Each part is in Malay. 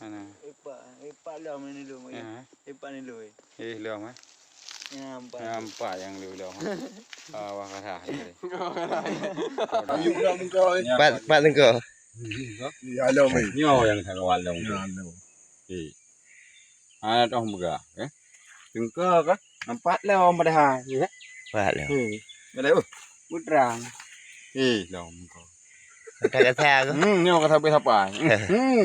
อันนั้น Ana. Epa, epa lom ni lu mai. Epa ni lu. Eh, lom ah. งามป่างามป่ายังเร็วๆฮะเอาวาคาถาเลยอยู่ลำก็ปัดปัดนึงก็ย่าลงนี่เอาอย่างทางวันลงนี่อ่าต้องมึงอะเอ๊ะถึงก็ก็น้ำปัดแล้วมาได้หาอยู่ฮะปัดแล้วมาได้อุดรางนี่ลงก็แต่กระแทกอืมเนี่ยกระทำไปทับป่าอืม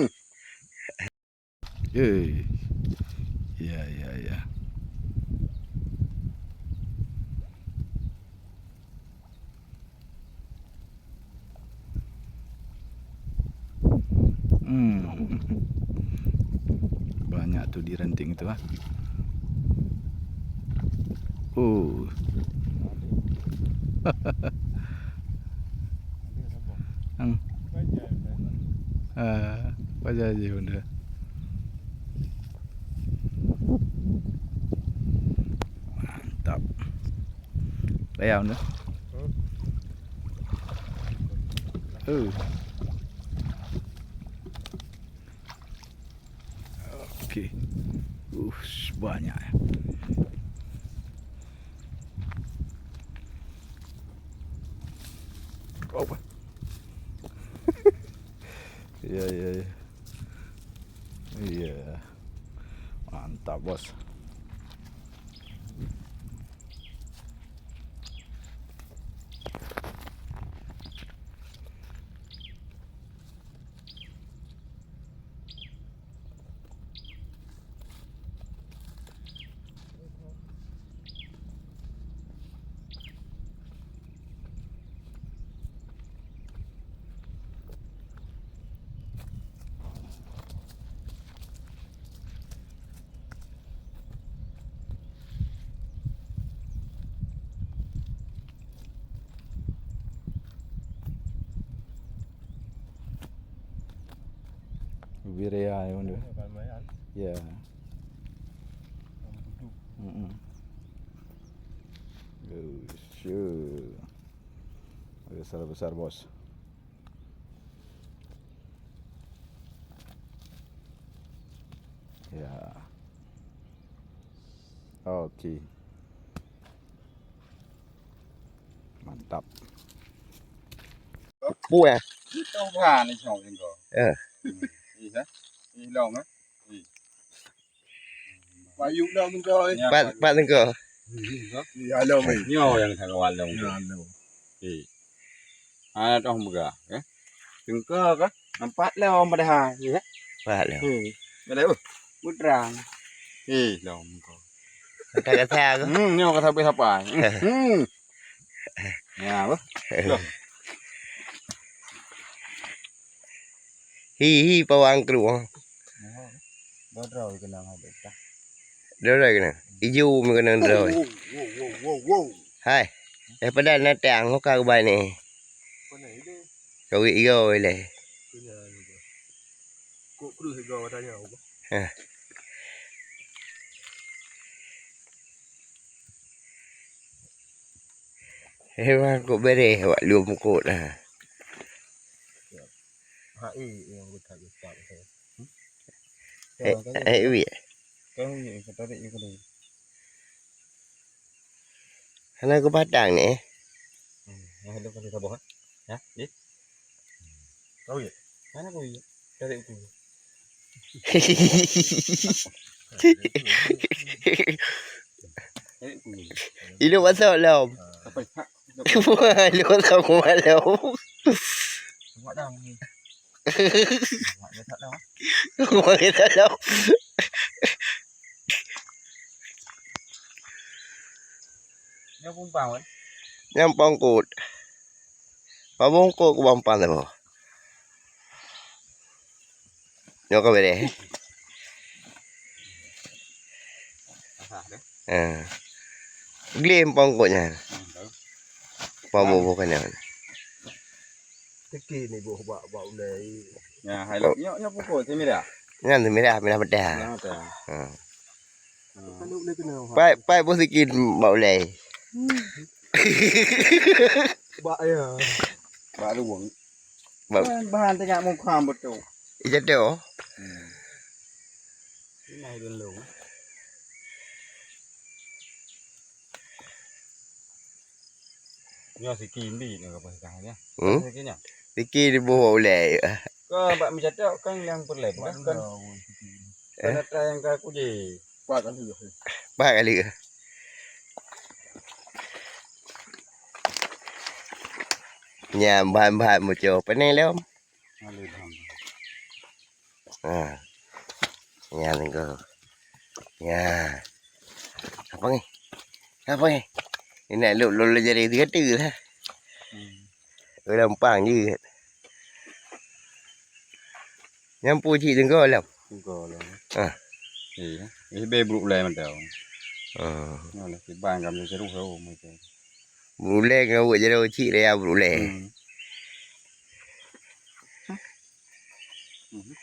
Eh. Ya ya ya. Hmm. Banyak tu di ranting tu ah. Oh. Ang. Ah, wajah je benda. Layar benda. Oh. Okey. Ush, banyak. ya. Oh. Ya, ya, ya. Iya. Mantap, Bos. Wiria yang benda. Ya. Hmm. Oh, sure. Besar-besar, Bos. Ya. Okey. Mantap. Bu à. Trong hà này chồng trên hả dùng đâu mình chơi bạn bạn đừng cờ đi alo mình. Nhau yang thằng quan lồng đi à đâu không gà á đừng cờ á làm leo mà đây hà gì á phát leo. Mà đấy bút ràng. Cái cái thang nhau cái thang bị thập bài. Ừ. hihi pa wang kru rồi cái nào được ta? Đó rồi cái nào. Iu mình cái nào rồi. Hai. Để bắt đầu nó tràng hốc cao bài này. Cậu ý rồi. Này Em ăn cậu bé này gọi luôn một cột à. Eh yang aku tak tak saya. Eh, eh, wi. Kau ni kata dia kau ni. Kana kau padang ni. Yang ada kata sabah. Ya, ni. Tahu ya? Mana kau ni? Cari aku. Cari aku. Ilu masuk lam. Apa hak? Lu masuk malam. Buat dah Ngoại người thật đâu. Ngoại người thật đâu. Nhắm bông vào ấy. Bông cột. Mà cột của bông pan này mà. Có về đấy. À. Game bông cột nhà. Bông bông cái này. ตะกี้นี่บบ่บ่เลย nhà hay lắm nhớ nhớ phục hồi thế mới đã งั้นถึงไม่ได้าไม่ได้มัด่ายป้อยไปไปบ่สิกินเบาเลย บ่เอ้อ bà đủ uống bà Vâng. bà thì nhà một khoang อีจัดเดียว cái này đơn lủng ยอสิกินดีเนี่ยกับเพื่กันเนี่ยอืม ใช่กี่เนี่ย Ricky di bawah boleh. Kau bak mencatat kan yang boleh kan. Penata yang kaku je. Pak kali. Pak kali. Nhà bạn bạn một chỗ bên này lắm. À. Nhà mình cơ. Nhà. Apa ni? Apa ni? Ini nak lulu jadi tiga tiga lah. Dalam pang je. Nyampu cik tengok lah. Tengok lah. Ha. Eh, eh be buruk lah mentau. Ha. Nak lah kibang kam dia seru kau macam. Buleng kau buat jadi cik dia buleng. Hmm. Hmm.